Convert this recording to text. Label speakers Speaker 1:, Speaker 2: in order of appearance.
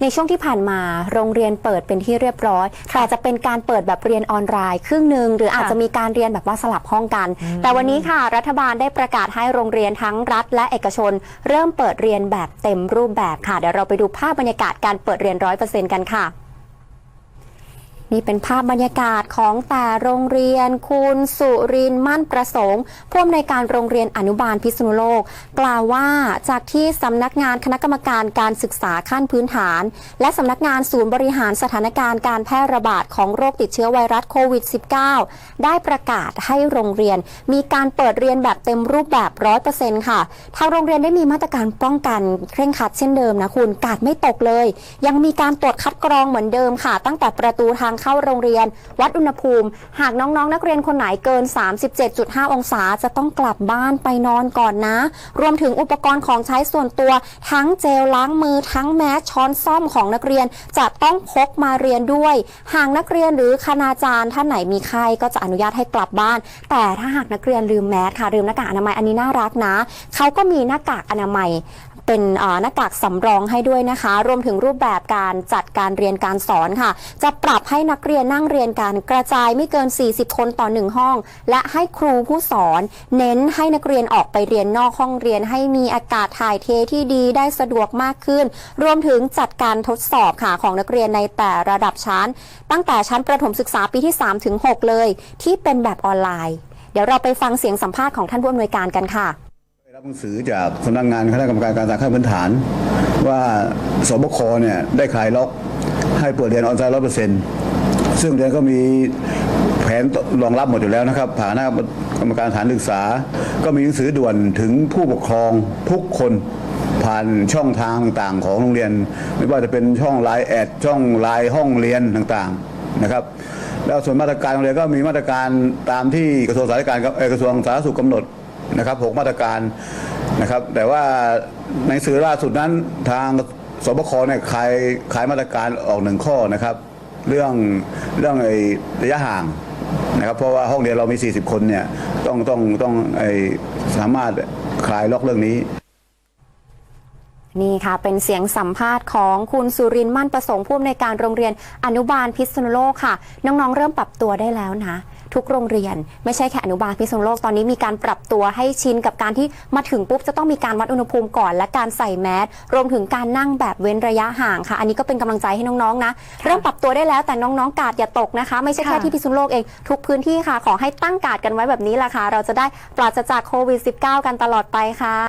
Speaker 1: ในช่วงที่ผ่านมาโรงเรียนเปิดเป็นที่เรียบร้อย แต่จะเป็นการเปิดแบบเรียนออนไลน์ครึ่งหนึ่งหรืออาจจะมีการเรียนแบบว่าสลับห้องกัน แต่วันนี้ค่ะรัฐบาลได้ประกาศให้โรงเรียนทั้งรัฐ และเอกชน เริ่มเปิดเรียนแบบเต็มรูปแบบค่ะเดี๋ยวเราไปดูภาพบรรยากาศการเปิดเรียนร้อยเปอร์เซ็นต์กันค่ะ นี่เป็นภาพบรรยากาศของแต่โรงเรียน คุณสุรินมั่นประสงค์ผู้อำนวยการโรงเรียนอนุบาลพิษณุโลก กล่าวว่าจากที่สำนักงานคณะกรรมการการศึกษาขั้นพื้นฐาน และสำนักงานศูนย์บริหารสถานการณ์การแพร่ระบาดของโรคติดเชื้อไวรัสโควิด -19 ได้ประกาศให้โรงเรียน มีการเปิดเรียนแบบเต็มรูปแบบ100%ค่ะทางโรงเรียนได้มีมาตรการป้องกันเคร่งครัดเช่นเดิมนะคุณกาดไม่ตกเลย ยังมีการตรวจคัดกรองเหมือนเดิมค่ะ ตั้งแต่ประตูทางเข้าโรงเรียน วัดอุณหภูมิ หากน้องๆนนักเรียนคนไหนเกิน 37.5 องศาจะต้องกลับบ้านไปนอนก่อนนะ รวมถึงอุปกรณ์ของใช้ส่วนตัวทั้งเจลล้างมือทั้งแมสช้อนซ่อมของนักเรียนจะต้องพกมาเรียนด้วย หากนักเรียนหรือคณาจารย์ท่านไหนมีไข้ก็จะอนุญาตให้กลับบ้าน แต่ถ้าหากนักเรียนลืมแมสค่ะลืมหน้ากากอนามัยอันนี้น่ารักนะ เขาก็มีหน้ากากอนามัย เป็นหน้ากากสำรองให้ด้วยนะคะ รวมถึงรูปแบบการจัดการเรียนการสอนค่ะ จะปรับให้นักเรียนนั่งเรียนการกระจายไม่เกิน 40 คนต่อหนึ่งห้อง และให้ครูผู้สอน เน้นให้นักเรียนออกไปเรียนนอกห้องเรียน ให้มีอากาศถ่ายเทที่ดีได้สะดวกมากขึ้น รวมถึงจัดการทดสอบค่ะของนักเรียนในแต่ระดับชั้น ตั้งแต่ชั้นประถมศึกษาปีที่3ถึง6เลย ที่เป็นแบบออนไลน์ เดี๋ยวเราไปฟังเสียงสัมภาษณ์ของท่านผู้อำนวยการกันค่ะ
Speaker 2: รับหนังสือจากสำนักงานคณะกรรมการการศึกษาขั้นพื้นฐาน ว่าสบคเนี่ยได้คลายล็อกให้เปิดเรียนออนไลน์ร้อยเปอร์เซ็นต์ซึ่งเรียนก็มีแผนรองรับหมดอยู่แล้วนะครับผ่านคณะกรรมการสถานศึกษา ก็มีหนังสือด่วนถึงผู้ปกครองทุกคนผ่านช่องทางต่างๆ ของโรงเรียน ไม่ว่าจะเป็นช่องไลน์แอดช่องไลน์ห้องเรียนต่างๆนะครับแล้วส่วนมาตรการโรงเรียนก็มีมาตรการตามที่กระทรวงสาธารณสุขเอ่อกระทรวงสาธารณสุขกำหนด นะครับหกมาตรการนะครับ แต่ว่าในสื่อล่าสุดนั้นทางสบคเนี่ยคลายคลายมาตรการออกหนึ่งข้อนะครับ เรื่องเรื่องไอ้ระยะห่างนะครับ เพราะว่าห้องเรียนเรามี 40 คนเนี่ยต้องต้องต้องไอ้สามารถคลายล็อกเรื่องนี้
Speaker 1: นี่ค่ะ เป็นเสียงสัมภาษณ์ของคุณสุรินทร์มั่นประสงค์ผู้อำนวยการโรงเรียนอนุบาลพิษณุโลกค่ะ น้องๆ เริ่มปรับตัวได้แล้วนะ ทุกโรงเรียนไม่ใช่แค่อนุบาลพิษณุโลกตอนนี้มีการปรับตัวให้ชินกับการที่มาถึงปุ๊บจะต้องมีการวัดอุณหภูมิก่อน และการใส่แมสรวมถึงการนั่งแบบเว้นระยะห่างค่ะ อันนี้ก็เป็นกำลังใจให้น้องๆนะ เริ่มปรับตัวได้แล้วแต่น้องๆ กาดอย่าตกนะคะ ไม่ใช่แค่
Speaker 3: ค่ะ
Speaker 1: ที่พิษณุโลกเองทุกพื้นที่ค่ะขอให้ตั้งกาดกันไว้แบบนี้แหละค่ะเราจะได้ปราศจากโควิด -19 กันตลอดไปค่ะ